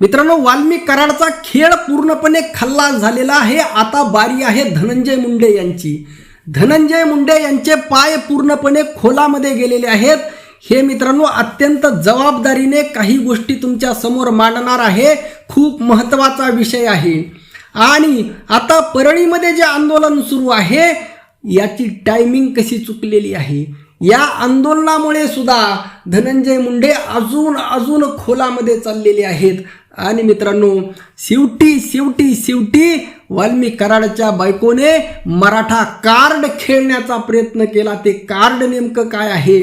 मित्रांनो वाल्मिक कराडचा खेळ पूर्णपणे खल्ला झालेला आहे. आता बारी आहे धनंजय मुंडे यांची. धनंजय मुंडे यांचे पाय पूर्णपणे खोलामध्ये गेलेले आहेत. हे मित्रांनो अत्यंत जबाबदारीने काही गोष्टी तुमच्यासमोर मांडणार आहे. खूप महत्त्वाचा विषय आहे. आणि आता परळीमध्ये जे आंदोलन सुरू आहे याची टायमिंग कशी चुकलेली आहे? या आंदोलनामुळे सुद्धा धनंजय मुंडे अजून अजून खोलामध्ये चाललेले आहेत. आणि मित्रांनो शेवटी शेवटी शेवटी वाल्मी कराडच्या बायकोने मराठा कार्ड खेळण्याचा प्रयत्न केला. ते कार्ड नेमकं काय आहे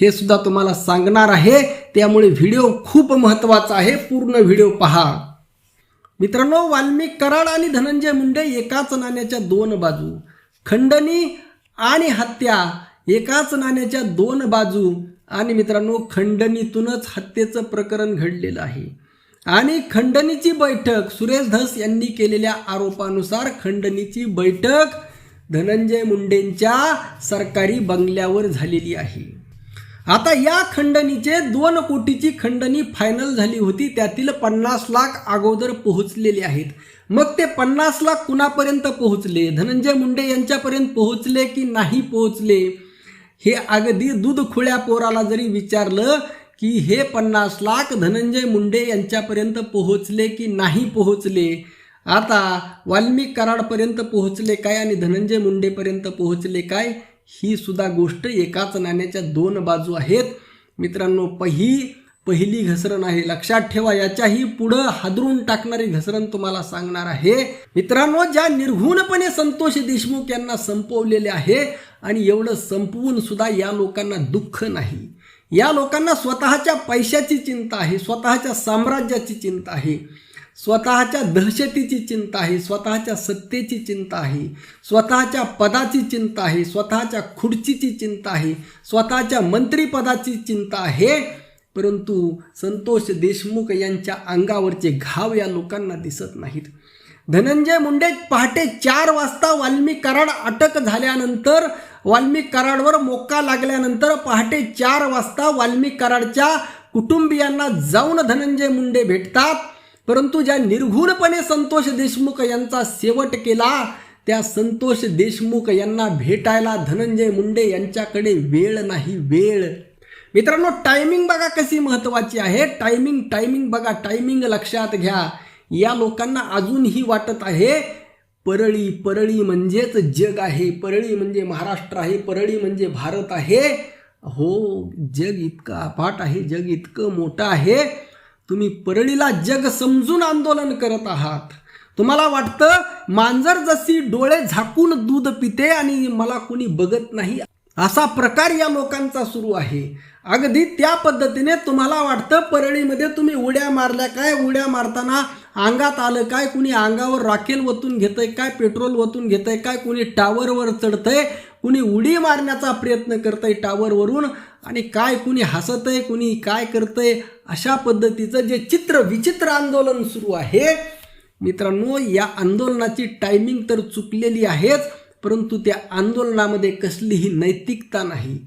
हे सुद्धा तुम्हाला सांगणार आहे. त्यामुळे व्हिडिओ खूप महत्त्वाचा आहे. पूर्ण व्हिडिओ पहा. मित्रांनो वाल्मी कराड आणि धनंजय मुंडे एकाच नाण्याच्या दोन बाजू. खंडणी आणि हत्या एकाच नाण्याच्या दोन बाजू आणि मित्रांनो खंडणीतूनच हत्येचं प्रकरण घडलेलं आहे. आणि खंडणीची बैठक सुरेश धस यांनी केलेल्या आरोपानुसार खंडणीची बैठक धनंजय मुंडेंच्या सरकारी बंगल्यावर झालेली आहे. आता या खंडणीचे दोन कोटीची खंडणी फायनल झाली होती त्यातील पन्नास लाख अगोदर पोहोचलेले आहेत. मग ते पन्नास लाख कुणापर्यंत पोहोचले? धनंजय मुंडे यांच्यापर्यंत पोहोचले की नाही पोहोचले? हे अगदी दूध खुळ्या पोराला जरी विचारलं की हे पन्नास लाख धनंजय मुंडे यांच्यापर्यंत पोहोचले की नाही पोहोचले? आता वाल्मिक कराडपर्यंत पोहोचले काय आणि धनंजय मुंडेपर्यंत पोहोचले काय? ही सुद्धा गोष्ट एकाच नाण्याच्या दोन बाजू आहेत. मित्रांनो पही पहिली घसरण आहे. लक्षात ठेवा याच्याही पुढं हादरून टाकणारी घसरण तुम्हाला सांगणार आहे. मित्रांनो ज्या निर्घुणपणे संतोष देशमुख यांना संपवलेले आहे आणि एवढं संपवून सुद्धा या लोकांना दुःख नाही. या लोकांना स्वतःच्या पैशाची चिंता आहे स्वतःच्या साम्राज्याची चिंता आहे स्वतःच्या दहशतीची चिंता आहे स्वतःच्या सत्तेची चिंता आहे स्वतःच्या पदाची चिंता आहे स्वतःच्या खुर्चीची चिंता आहे स्वतःच्या मंत्रिपदाची चिंता आहे. परंतु संतोष देशमुख यांच्या अंगावरचे घाव या लोकांना दिसत नाहीत. धनंजय मुंडे पहाटे चार वाजता वाल्मी कराड अटक झाल्यानंतर वाल्मी कराडवर मोक्का लागल्यानंतर पहाटे चार वाजता वाल्मी कराडच्या कुटुंबियांना जाऊन धनंजय मुंडे भेटतात. परंतु ज्या निर्घुणपणे संतोष देशमुख यांचा शेवट केला त्या संतोष देशमुख यांना भेटायला धनंजय मुंडे यांच्याकडे वेळ नाही वेळ मित्रांनो टायमिंग बघा कशी महत्वाची आहे. टायमिंग टायमिंग बघा. टायमिंग लक्षात घ्या. या लोकांना अजूनही वाटत आहे परळी परळी म्हणजेच जग आहे. परळी म्हणजे महाराष्ट्र आहे परळी म्हणजे भारत आहे. हो जग इतकं अफाट आहे जग इतकं मोठं आहे. तुम्ही परळीला जग समजून आंदोलन करत आहात. तुम्हाला वाटतं मांजर जशी डोळे झाकून दूध पिते आणि मला कोणी बघत नाही? असा प्रकार या लोकांचा सुरू आहे. अगदी त्या पद्धतीने तुम्हाला वाटतं परळीमध्ये तुम्ही उड्या मारल्या काय? उड्या मारताना अंगात आलं काय? कुणी अंगावर राखेल वतून घेतंय काय? पेट्रोल वतून घेतंय काय? कुणी टावरवर चढतंय? कुणी उडी मारण्याचा प्रयत्न करतंय टावरवरून? आणि काय कुणी हसतंय? कुणी काय करतंय? अशा पद्धतीचं जे चित्र विचित्र आंदोलन सुरू आहे. मित्रांनो या आंदोलनाची टायमिंग तर चुकलेली आहेच. परंतु त्या आंदोलनामध्ये कसलीही नैतिकता नाही.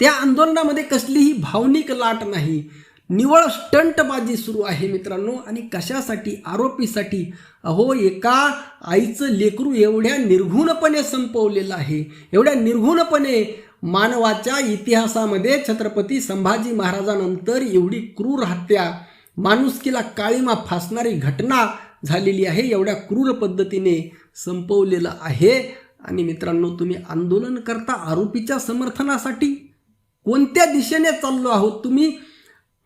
त्या आंदोलनामध्ये कसलीही भावनिक लाट नाही. निवळ स्टंटबाजी सुरू आहे मित्रांनो. आणि कशासाठी? आरोपीसाठी. अहो एका आईचं लेकरू एवढ्या निर्घुणपणे संपवलेलं आहे. एवढ्या निर्घुणपणे मानवाच्या इतिहासामध्ये छत्रपती संभाजी महाराजानंतर एवढी क्रूर हत्या माणुसकीला काळीमा फासणारी घटना झालेली आहे. एवढ्या क्रूर पद्धतीने संपवलेलं आहे. आणि मित्रांनो तुम्ही आंदोलन करता आरोपीच्या समर्थनासाठी कोणत्या दिशेने चाललो आहोत? तुम्ही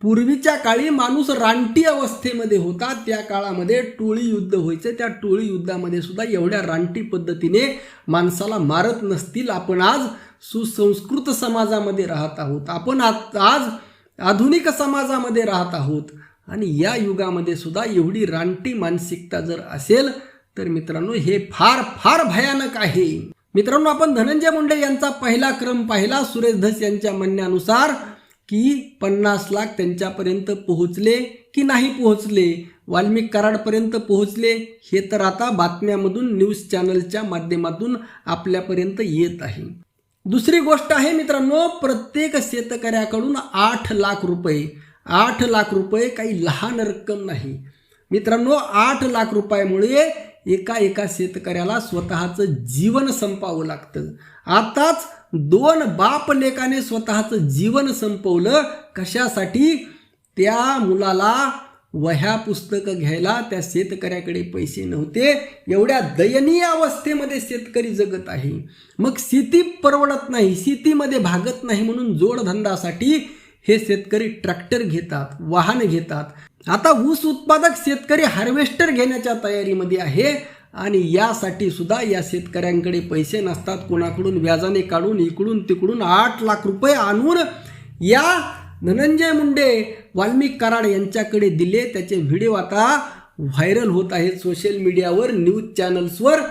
पूर्वीच्या काळी माणूस रानटी अवस्थेमध्ये होता. त्या काळामध्ये टोळी युद्ध व्हायचं. त्या टोळी युद्धामध्ये सुद्धा एवढ्या रानटी पद्धतीने माणसाला मारत नसतील. आपण आज सुसंस्कृत समाजामध्ये राहत आहोत. आपण आत- आज आधुनिक समाजामध्ये राहत आहोत. आणि या युगामध्ये सुद्धा एवढी रानटी मानसिकता जर असेल तर मित्रांनो हे फार फार भयानक आहे. मित्रांनो आपण धनंजय मुंडे यांचा पहिला क्रम पाहिला. सुरेश धस यांच्या म्हणण्यानुसार की पन्नास लाख त्यांच्यापर्यंत पोहोचले की नाही पोहोचले? वाल्मिक कराडपर्यंत पोहोचले? हे तर आता बातम्यामधून न्यूज चॅनलच्या माध्यमातून आपल्यापर्यंत येत आहे. दुसरी गोष्ट आहे मित्रांनो प्रत्येक शेतकऱ्याकडून आठ लाख रुपये. आठ लाख रुपये काही लहान रक्कम नाही. मित्रांनो आठ लाख रुपयामुळे एका एका शेतकऱ्याला स्वतःचं जीवन संपावं लागतं. आताच दोन बाप लेकाने स्वतःचं जीवन संपवलं. कशासाठी? त्या मुलाला वह्या पुस्तकं घ्यायला त्या शेतकऱ्याकडे पैसे नव्हते. एवढ्या दयनीय अवस्थेमध्ये शेतकरी जगत आहे. मग शेती परवडत नाही शेतीमध्ये भागत नाही म्हणून जोडधंदासाठी हे शेतकरी ट्रॅक्टर घेतात वाहन घेतात. आता ऊस उत्पादक शेतकरी हार्वेस्टर घेण्याच्या तयारीमध्ये आहे आणि यासाठी सुद्धा या शेतकऱ्यांकडे पैसे नसतात. कोणाकडून व्याजाने काढून इकडून तिकडून आठ लाख रुपये आणून या धनंजय मुंडे वाल्मिक कराड यांच्याकडे दिले. त्याचे व्हिडिओ आता व्हायरल होत आहेत. सोशल मीडियावर न्यूज चॅनल्सवर.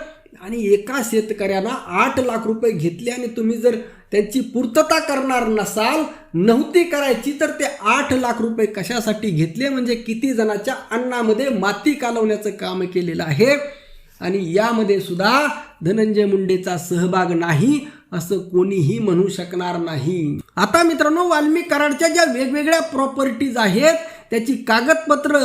आणि एका शेतकऱ्याला आठ लाख रुपये घेतले आणि तुम्ही जर त्यांची पूर्तता करणार नसाल नव्हती करायची तर ते आठ लाख रुपये कशासाठी घेतले? म्हणजे किती जणाच्या अन्नामध्ये माती कालवण्याचं काम केलेलं आहे? आणि यामध्ये सुद्धा धनंजय मुंडेचा सहभाग नाही असं कोणीही म्हणू शकणार नाही. आता मित्रांनो वाल्मिक कराडच्या ज्या वेगवेगळ्या प्रॉपर्टीज आहेत त्याची कागदपत्र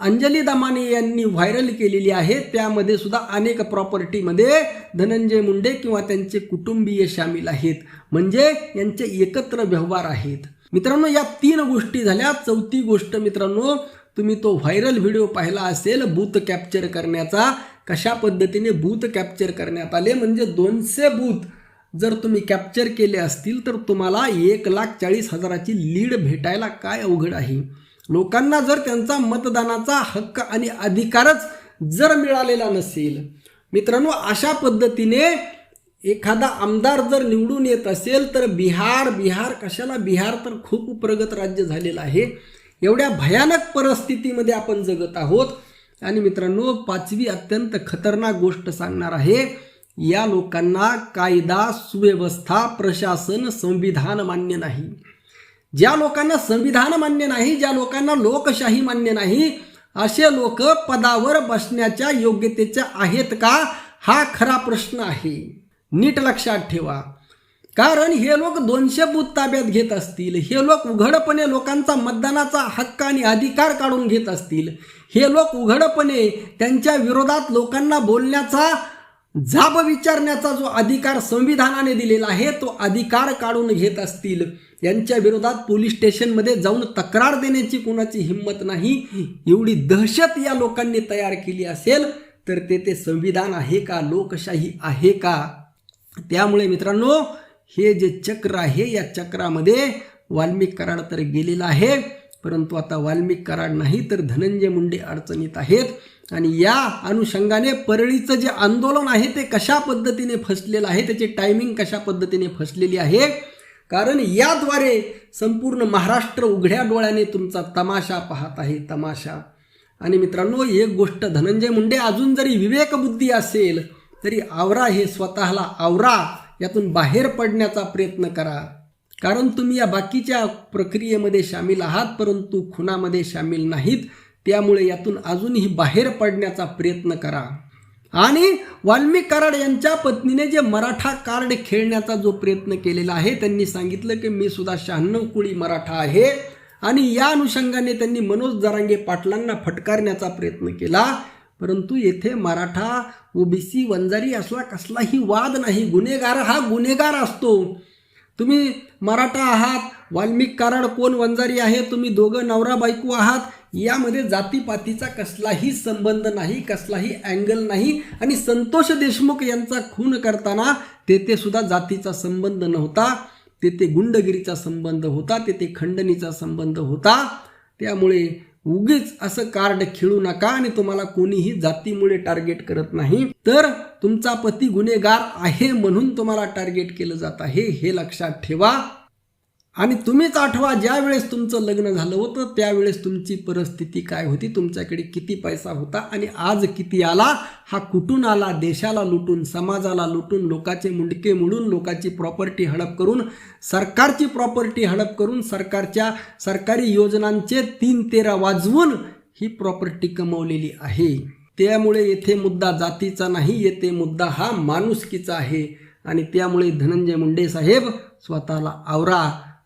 अंजली दमाने यांनी व्हायरल केलेली आहे. त्यामध्ये सुद्धा अनेक प्रॉपर्टीमध्ये धनंजय मुंडे किंवा त्यांचे कुटुंबीय सामील आहेत. म्हणजे यांचे एकत्र व्यवहार आहेत. मित्रांनो या तीन गोष्टी झाल्या. चौथी गोष्ट मित्रांनो तुम्ही तो व्हायरल व्हिडिओ पाहिला असेल बूथ कॅप्चर करण्याचा. कशा पद्धतीने बूथ कॅप्चर करण्यात आले? म्हणजे दोनशे बूथ जर तुम्ही कॅप्चर केले असतील तर तुम्हाला एक लाख चाळीस हजाराची लीड भेटायला काय अवघड आहे? लोकांना जर त्यांचा मतदानाचा हक्क आणि अधिकारच जर मिळालेला नसेल मित्रांनो अशा पद्धतीने एखादा आमदार जर निवडून येत असेल तर बिहार बिहार कशाला? बिहार तर खूप प्रगत राज्य झालेलं आहे. एवढ्या भयानक परिस्थितीमध्ये आपण जगत आहोत. आणि मित्रांनो पाचवी अत्यंत खतरनाक गोष्ट सांगणार आहे या लोकांना कायदा सुव्यवस्था प्रशासन संविधान मान्य नाही. ज्या लोकांना संविधान मान्य नाही ज्या लोकांना लोकशाही मान्य नाही असे लोक पदावर बसण्याच्या योग्यतेच्या आहेत का? हा खरा प्रश्न आहे. नीट लक्षात ठेवा. कारण हे लोक दोनशे बूथ ताब्यात घेत असतील हे लोक उघडपणे लोकांचा मतदानाचा हक्क आणि अधिकार काढून घेत असतील हे लोक उघडपणे त्यांच्या विरोधात लोकांना बोलण्याचा जाब विचारण्याचा जो अधिकार संविधानाने दिलेला आहे तो अधिकार काढून घेत असतील. यांच्या विरोधात पोलीस स्टेशनमध्ये जाऊन तक्रार देण्याची कोणाची हिंमत नाही. एवढी दहशत या लोकांनी तयार केली असेल तर ते ते संविधान आहे का? लोकशाही आहे का? त्यामुळे मित्रांनो हे जे चक्र आहे या चक्रामध्ये वाल्मिक कराड तर गेलेला आहे. परंतु आता वाल्मिक कराड नाही तर धनंजय मुंडे अडचणीत आहेत. आणि या अनुषंगाने परळीचं जे आंदोलन आहे ते कशा पद्धतीने फसलेलं आहे त्याची टायमिंग कशा पद्धतीने फसलेली आहे कारण याद्वारे संपूर्ण महाराष्ट्र उघड्या डोळ्याने तुमचा तमाशा पाहत आहे तमाशा. आणि मित्रांनो एक गोष्ट धनंजय मुंडे अजून जरी विवेकबुद्धी असेल तरी आवरा हे स्वतःला आवरा यातून बाहेर पडण्याचा प्रयत्न करा. कारण तुम्ही या बाकीच्या प्रक्रियेमध्ये सामील आहात परंतु खुनामध्ये सामील नाहीत त्यामुळे यातून अजूनही बाहेर पडण्याचा प्रयत्न करा. आणि वाल्मिक कराड यांच्या पत्नीने जे मराठा कार्ड खेळण्याचा जो प्रयत्न केलेला आहे त्यांनी सांगितलं की मी सुद्धा शहाण्णव कुळी मराठा आहे. आणि या अनुषंगाने त्यांनी मनोज जरांगे पाटलांना फटकारण्याचा प्रयत्न केला. परंतु येथे मराठा ओबीसी वंजारी असला कसलाही वाद नाही. गुन्हेगार हा गुन्हेगार असतो. तुम्ही मराठा आहात वाल्मिक कराड कोण वंजारी आहे तुम्ही दोघं नवरा बायको आहात यामध्ये जातीपातीचा कसलाही संबंध नाही कसलाही अँगल नाही आणि संतोष देशमुख यांचा खून करताना तेथे सुद्धा जातीचा संबंध नव्हता तेथे गुंडगिरीचा संबंध होता तेथे खंडणीचा संबंध होता. त्यामुळे उगीच असं कार्ड खेळू नका आणि तुम्हाला कोणीही जातीमुळे टार्गेट करत नाही. तर तुमचा पती गुन्हेगार आहे म्हणून तुम्हाला टार्गेट केलं जात आहे हे लक्षात ठेवा. आणि तुम्हीच आठवा ज्या वेळेस तुमचं लग्न झालं होतं त्यावेळेस तुमची परिस्थिती काय होती? तुमच्याकडे किती पैसा होता? आणि आज किती आला? हा कुठून आला? देशाला लुटून समाजाला लुटून लोकाचे मुंडके मुडून लोकांची प्रॉपर्टी हडप करून सरकारची प्रॉपर्टी हडप करून सरकारच्या सरकारी योजनांचे तीन तेरा वाजवून ही प्रॉपर्टी कमवलेली आहे. त्यामुळे येथे मुद्दा जातीचा नाही येथे मुद्दा हा माणुसकीचा आहे. आणि त्यामुळे धनंजय मुंडे साहेब स्वतःला आवरा.